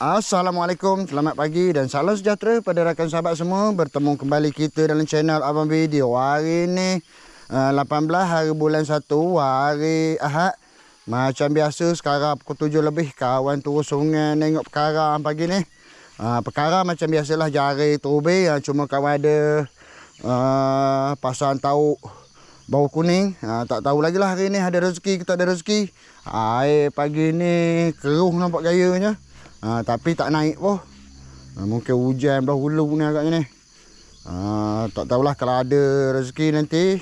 Assalamualaikum, selamat pagi dan salam sejahtera pada rakan sahabat semua. Bertemu kembali kita dalam channel Abang Video. Hari ni uh, 18 hari bulan 1 hari Ahad. Macam biasa sekarang pukul 7 lebih Kawan turun sungai nengok perkara pagi ni. Uh, Perkara macam biasalah jari terubi. Uh, Cuma kawan ada uh, pasang tahu bau kuning. Tak tahu lagi lah hari ni ada rezeki kita ada rezeki. Air pagi ni keruh nampak gayanya Ha, tapi tak naik pun. Ha, mungkin hujan belah hulu ni agaknya ni. Ha, tak tahulah kalau ada rezeki nanti.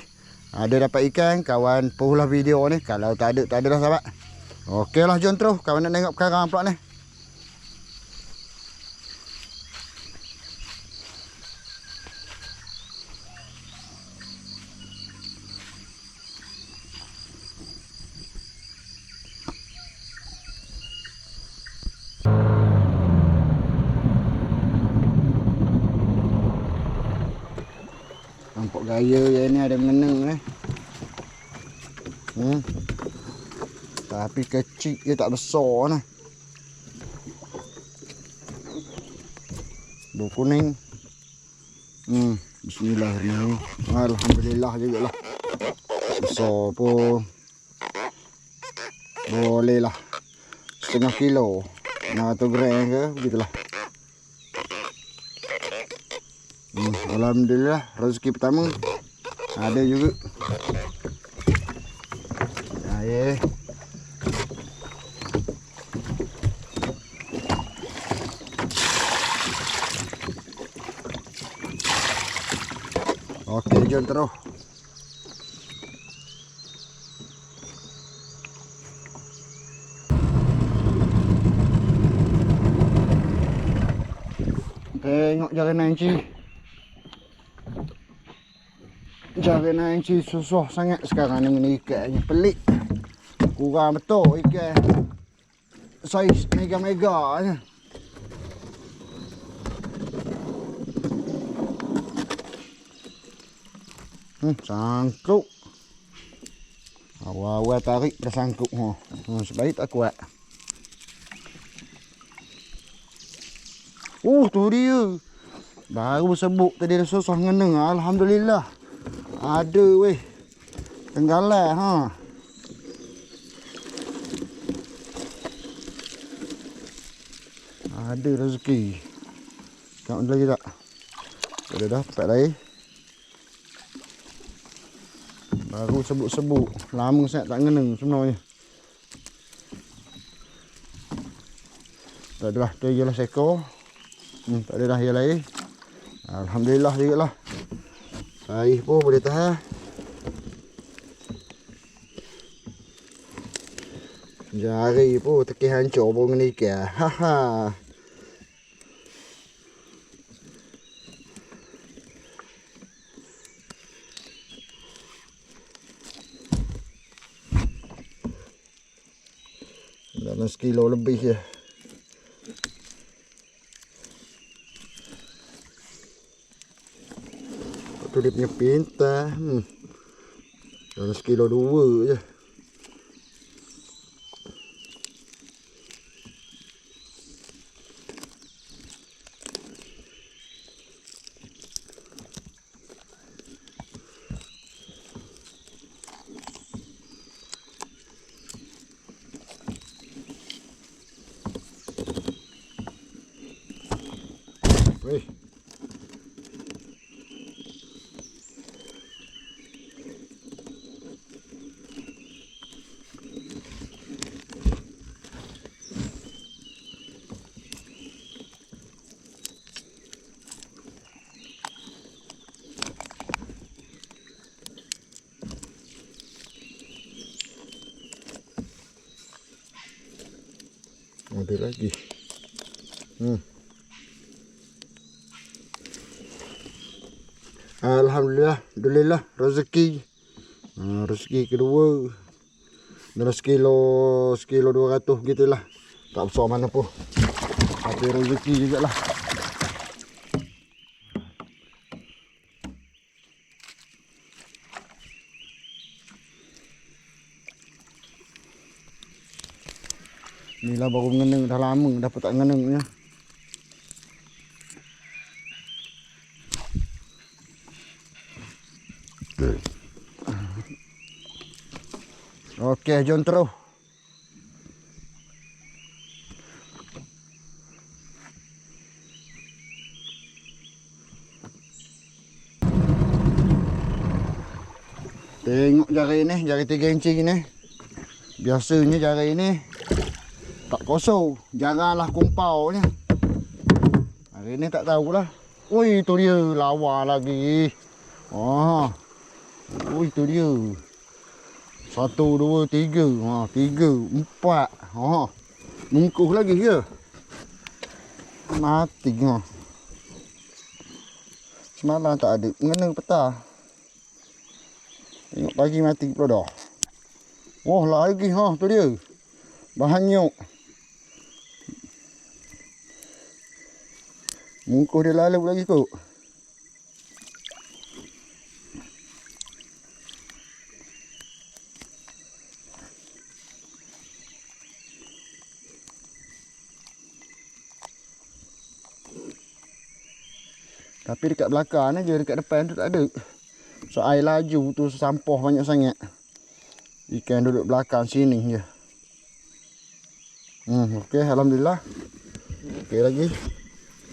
Ada dapat ikan, kawan pulah video ni. Kalau tak ada, tak ada dah sahabat. Okey lah, jom terus. Kawan nak tengok perkara pula ni. Gaya yang ni ada mengenang eh. Hmm. Tapi kecil dia tak besar nah. Bau kuning. Hmm, bismillahirrahmanirrahim. Alhamdulillah juga lah. Besar pun. Boleh lah. Setengah kilo. 600 gram ke begitulah. Hmm, Alhamdulillah rezeki pertama ada juga. Ya. Okey, jom terus. Tengok jalan nanci. Jalan nanci susah sangat sekarang ni ni ikannya. Pelik. Kurang betul ikan. Saiz mega-mega je. Hmm, sangkuk. Awal-awal tarik dah sangkuk. Ha. Hmm, sebaik tak kuat. Uh, tu dia. Baru sebut tadi dah susah ngeneng. Alhamdulillah. Ada weh. Tenggalan ha. Ada rezeki. Tengok lagi tak? Ada dah tempat lain. Baru sebut-sebut. Lama sangat tak ngeneng sebenarnya. Tak ada lah. Tu je lah sekor. Hmm, tak ada dah yang lain. Alhamdulillah juga lah. Air pun boleh tahan. Jari pun teki hancur pun dengan ikan. Haha. Dalam sekilo lebih je. Tu dia punya pintar. Hmm. Dalam sekilo dua je. Weh. Ada lagi. Hmm. Alhamdulillah, alhamdulillah rezeki. Ha, rezeki kedua. Dalam sekilo, sekilo 200 gitulah. Tak besar mana pun. Tapi rezeki jugalah. Inilah baru mengenang dah lama dapat tak mengenangnya. Okey, jom terus. Tengok jari ni, jari tiga inci ni. Biasanya jari ni tak kosong. Jaranglah kumpau ni. Hari ni tak tahulah. Ui, tu dia lawa lagi. Ah. Ui, tu dia. Satu, dua, tiga. Ha, tiga, empat. Ha. Mungkuh lagi ke? Mati ha. Semalam tak ada. Mengena petang. Tengok pagi mati pula dah. Oh lagi ha tu dia. Banyak. Mungkuh dia lalu lagi kot. Tapi dekat belakang ni je, dekat depan tu tak ada. So air laju tu sampah banyak sangat. Ikan duduk belakang sini je. Hmm, okey alhamdulillah. Okey lagi.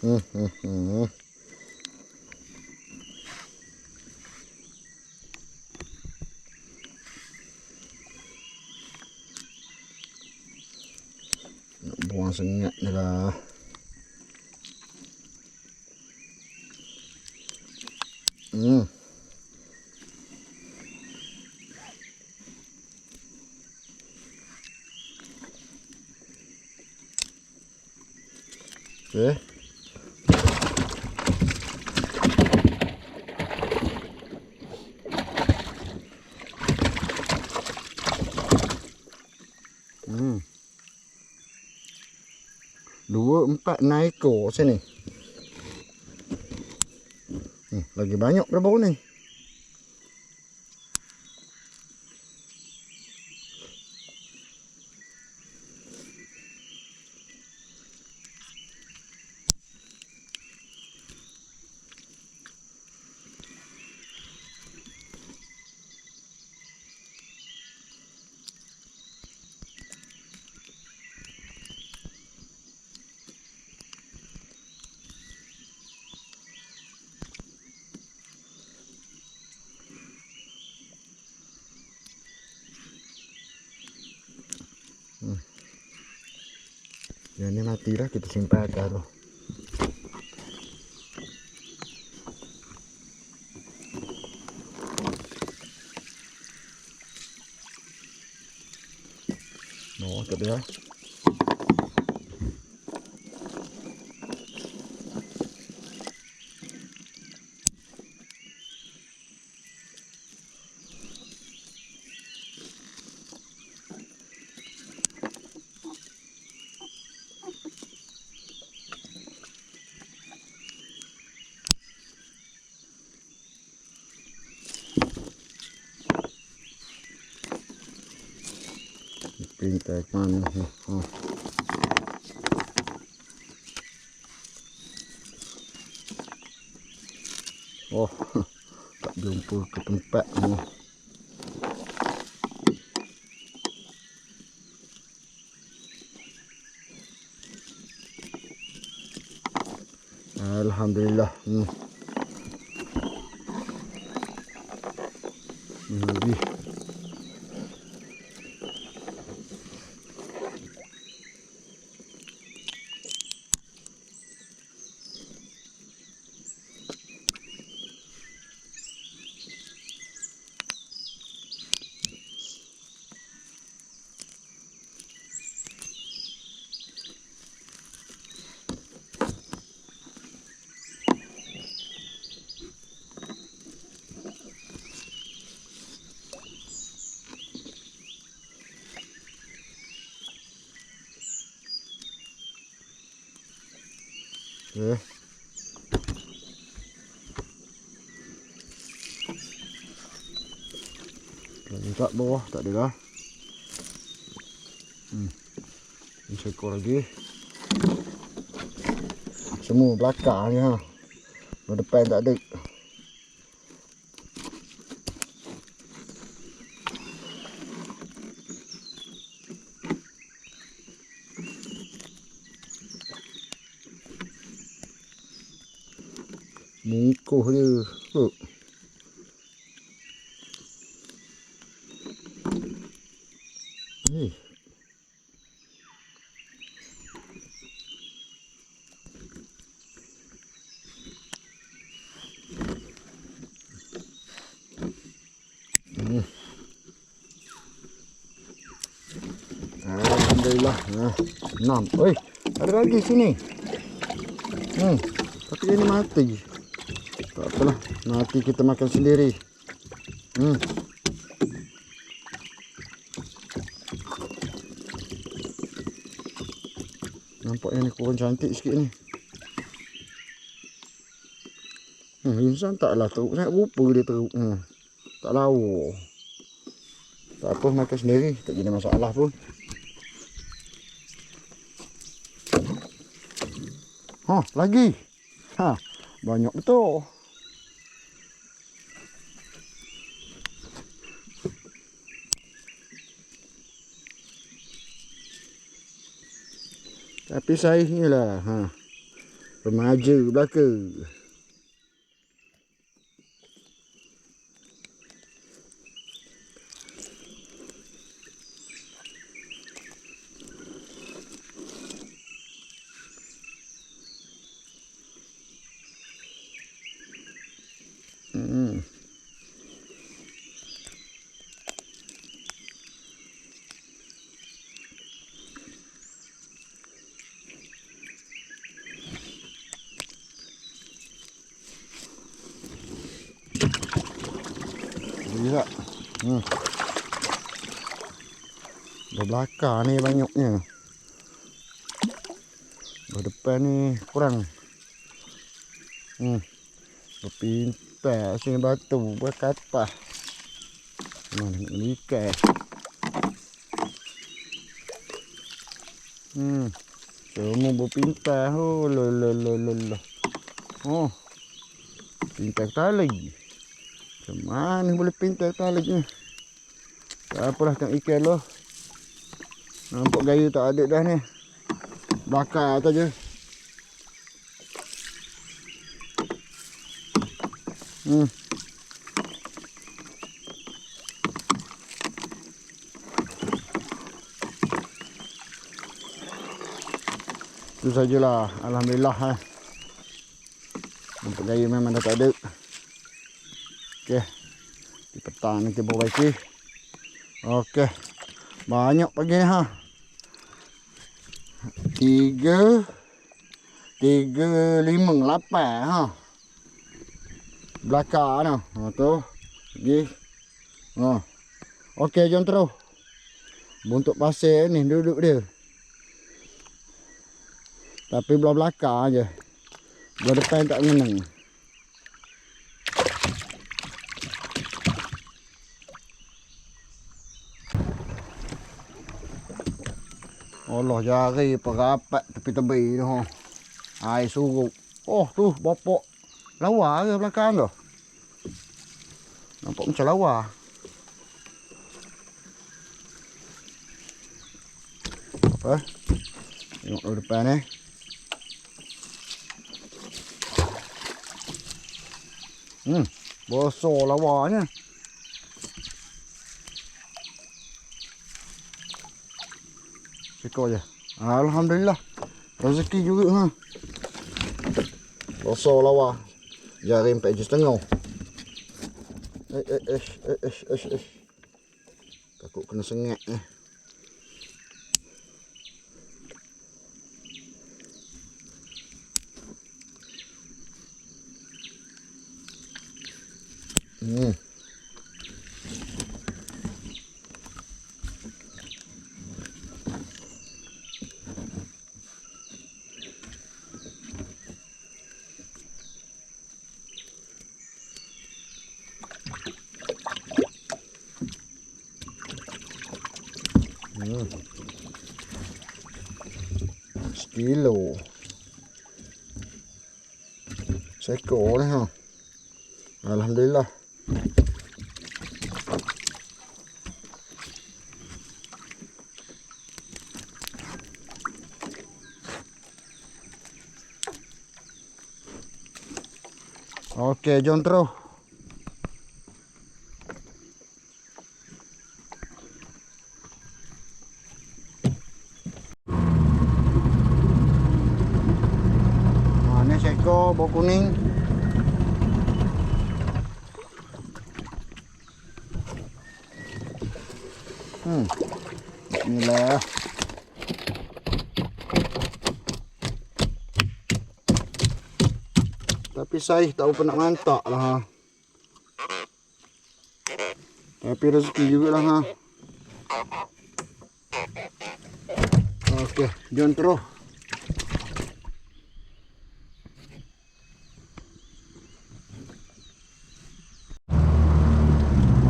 Hmm, hmm, hmm. Nak buang sengat ni lah. Hmm. Empat, naik ekor sini. Hmm, lagi banyak pada bau ni. Yang ni matilah kita simpan atas tu. Oh, tak ada. Pintai mana ni? Ha. Oh, tak jumpa ke tempat ni. Alhamdulillah. Hmm, Okey. Lagi tak bawah, tak ada dah. Hmm. Ini seekor lagi. Semua belakang ni ha. Depan tak ada. Oh. Ni. Hmm. Alhamdulillah. Nah, enam. Oi, ada lagi sini. Hmm. Tapi ini mati. Tak apalah. Mati kita makan sendiri. Hmm. Nampak yang ni kurang cantik sikit ni. Hmm, insan taklah teruk sangat rupa dia teruk. Hmm. Tak lawa. Tak apa makan sendiri, tak jadi masalah pun. Ha, lagi. Ha, banyak betul. Tapi saya ni lah, ha. Remaja belaka. Hmm. Gila. Hmm. Belakang ni banyaknya. Depan ni kurang. Hmm. Berpintas sini batu berkatah. Mana nak ikan. Hmm. Semua berpintas. Oh, lo lo lo lo lo. Oh. Pintas tali. Macam mana boleh pintas tali ni? Tak apalah tengok ikan lo. Nampak gaya tak ada dah ni. Bakar atas je. Hmm. Itu sajalah. Alhamdulillah. Eh. Nampak gaya memang dah tak ada. Okey. Di petang nanti perbaiki. Okey. Banyak pagi ni ha. Tiga. Tiga, lima, lapan ha. Belakang ni. Ha tu. Pergi. Ha. Okey, jom terus. Buntuk pasir ni duduk dia. Tapi belah belakang je. Belah depan tak mengenang. Allah jari perapat tepi tebi tu ha. Air surut. Oh tu bapak lawa ke belakang tu. Nampak macam lawa. Apa? Tengok dulu depan ni. Hmm, besar lawanya. Sekor je. Alhamdulillah. Rezeki juga ha. Besar lawa. Jari empat je setengah. Eh, eh, eh, eh, eh, eh, eh. Takut kena sengat eh. Hmm. Hmm. Sekilo. Seekor ni ha. Alhamdulillah. Okey, jom terus. Seekor bau kuning. Hmm. Bismillah. Tapi saya tak apa nak mantak lah ha. Tapi rezeki jugalah ha. Okey, jom terus.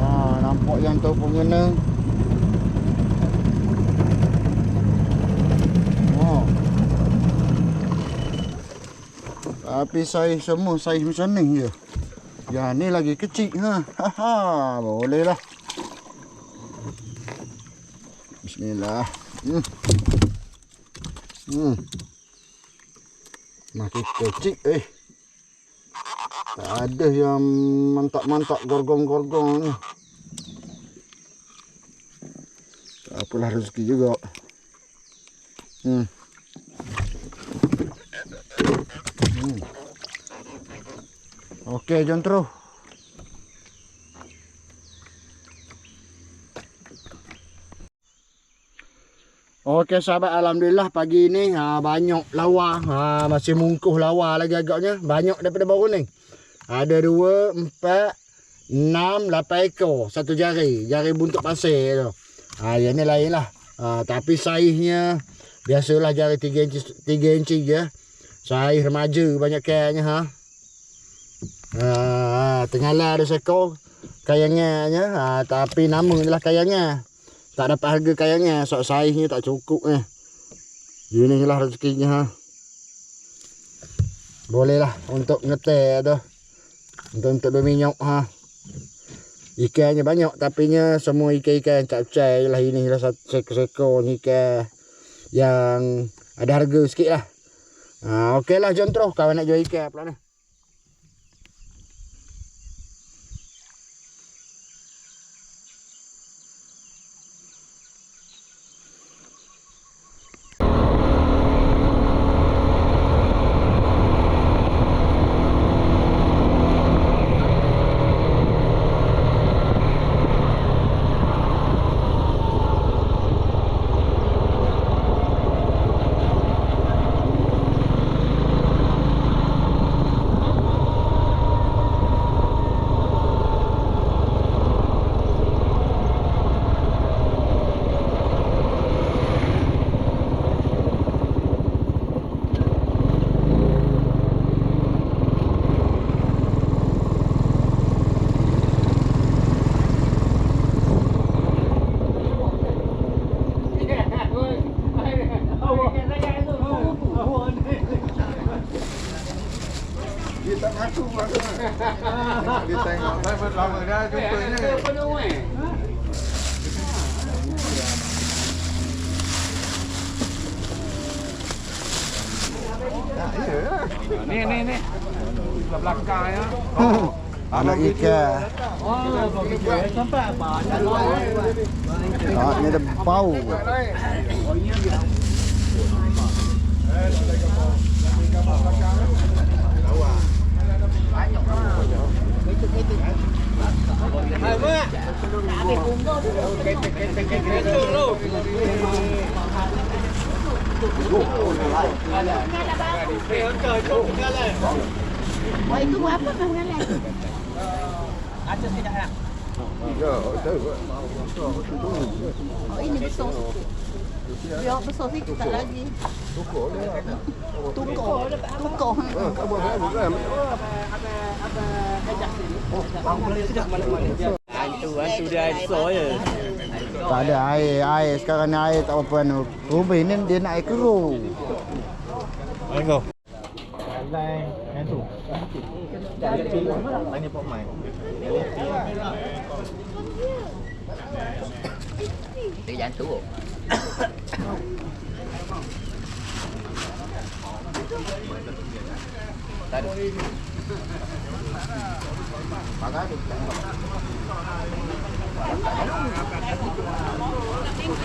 Ha, nampak yang tu penggena. Oh. Tapi saiz semua saiz macam ni je. Ya ni lagi kecil ha. Ha ha, boleh lah. Bismillah. Hmm. Hmm. Makin kecil eh. Tak ada yang mantak-mantak gorgong-gorgong ni. Tak apalah rezeki juga. Hmm. Okey, jom terus. Okey sahabat alhamdulillah pagi ni ha, banyak lawa ha, masih mungkuh lawa lagi agaknya banyak daripada baru ni. Ada dua, empat, enam, lapan ekor satu jari jari buntut pasir tu. Ha, yang ni lain lah. Ha, tapi saiznya biasalah jari 3 inci 3 inci je. Saiz remaja banyak kayaknya ha. Ha, tengala ada sekor kayangnya ha, tapi nama je lah kayangnya. Tak dapat harga kayangnya sebab saiznya tak cukup eh. Ini je lah rezekinya ha. Boleh lah untuk ngetek tu. Untuk untuk berminyak ha. Ikannya banyak tapi nya semua ikan-ikan cap-cap lah ini lah seko-seko ikan yang ada harga sikit lah. Ha, okey lah jom terus kawan nak jual ikan pula ni. Dia tak ngaku aku. Dia tengok saya lama dah jumpanya. Ni ni ni. Sebelah belakang ya. Anak ikan. Sampai apa? Tak ni ada bau. Wah itu apa mengalah? Ya, tahu. Oh ini besar sikit. Ya besar sikit tak lagi. Tukar dia. Tukar. Tukar. Ah, kamu haru kan. Hantu, hantu dia besar je. Tak ada air, air sekarang ni air tak apa anu. Ruby ni dia nak air keruh. lại được bà gái được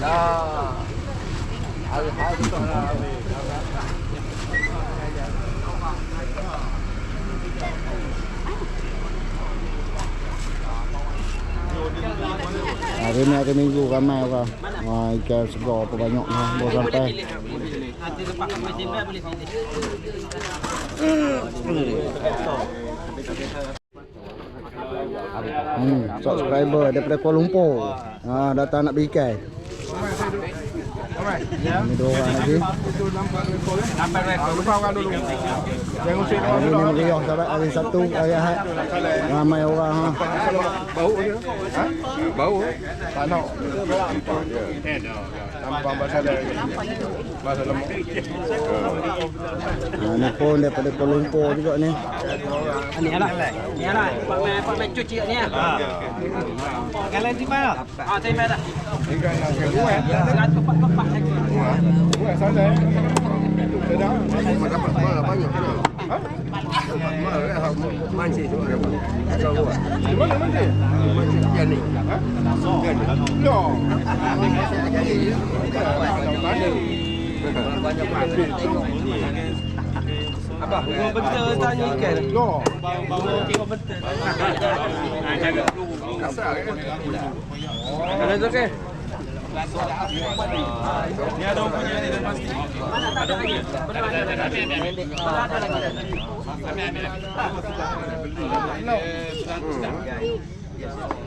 đó ừ, hai À, bên này cái mình dù gam mèo vào, ngoài chờ sụp gò của bà nhọn, bò gam pe. Hmm, subscriber daripada Kuala Lumpur. Ha, datang nak beli ikan. Ini dua orang lagi. Hari ni meriah sahabat. Hari Sabtu, hari Ahad. Ramai orang. Ha. Bau dia. Ha? Bau. Tak nak. Nampak pasal dia. Pasal lemak. Ha, ni pun daripada Kuala Lumpur juga ni. Ni lah. Ni lah. Pak mai pak mai cuci ni ah. Kalau di mana? Ah, saya mai dah. Nak ke dua. Seratus empat empat lagi. Dua. Dua saja. Sedap. Dapat banyak. Ha? Mancing semua dapat. Di mana mancing? Yang ni. Ha? Yang ni. Yo. Banyak mancing. Apa? Gua bentar tanya ikan. Yo. Tengok bentar. Kasar kan? Kalau tu ke?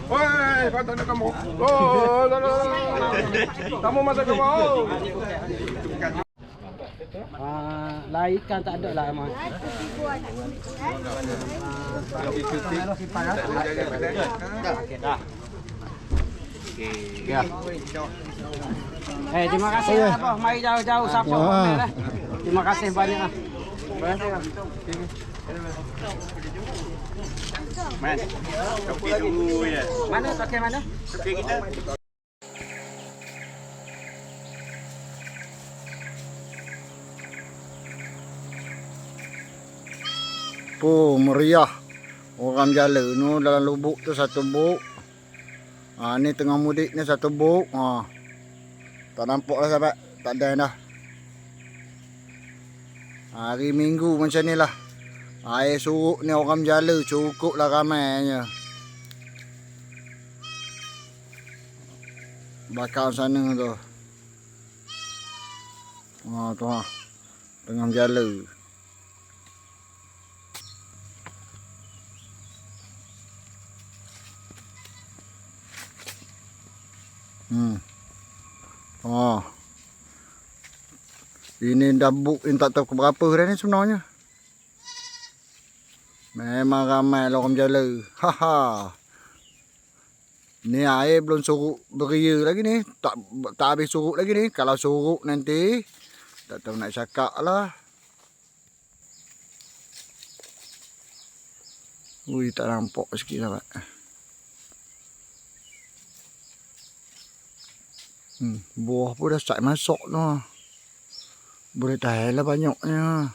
Woi, kata nak kamu. Oh, la, la, la. Kamu masa ke mau? Ah, lah ikan tak ada lah memang. Eh, terima kasih Okey. lah apa. Mari jauh-jauh siapa Ya. lah. Terima kasih banyak lah. Mana pakai mana? Oh, meriah. Orang jala nu dalam lubuk tu satu buk. Ha, ni tengah mudik ni satu buk. Ha. Tak nampak lah sahabat. Tak ada dah. Hari minggu macam ni lah. Air suruk ni orang jala cukup lah ramainya. Bakar sana tu. Ha, tu ha. Tengah jala. Hmm. Oh. Ini dah book ini tak tahu berapa dah ni sebenarnya. Memang ramai lah orang berjala. Haha. Ni air belum surut beria lagi ni. Tak tak habis surut lagi ni. Kalau surut nanti tak tahu nak cakap lah. Ui tak nampak sikit sahabat. Hmm, buah pun dah start masuk tu. Boleh tahan lah banyaknya.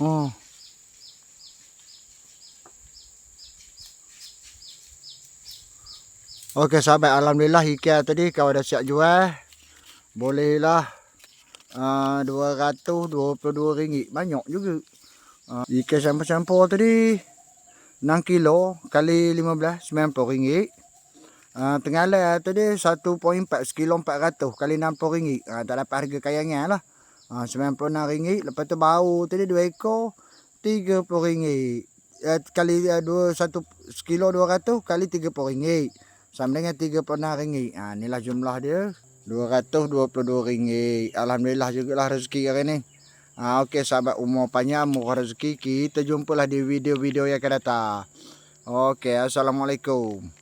Oh. Okey sahabat, Alhamdulillah ikan tadi kau dah siap jual. Bolehlah. Uh, RM222. Banyak juga. Uh, ikan campur-campur tadi. 6 kilo kali 15, RM90. Uh, tengah tadi 1.4 sekilo 400 kali 60 ringgit. Uh, tak dapat harga kayangan lah. Uh, 96 ringgit. Lepas tu bau tadi 2 ekor 30 ringgit. Uh, kali uh, 2 1 sekilo 200 kali 30 ringgit. Sama dengan 36 ringgit. Ha, inilah jumlah dia. 222 ringgit. Alhamdulillah jugalah rezeki hari ni. Ha, Okey sahabat umur panjang, murah rezeki. Kita jumpalah di video-video yang akan datang. Okey, Assalamualaikum.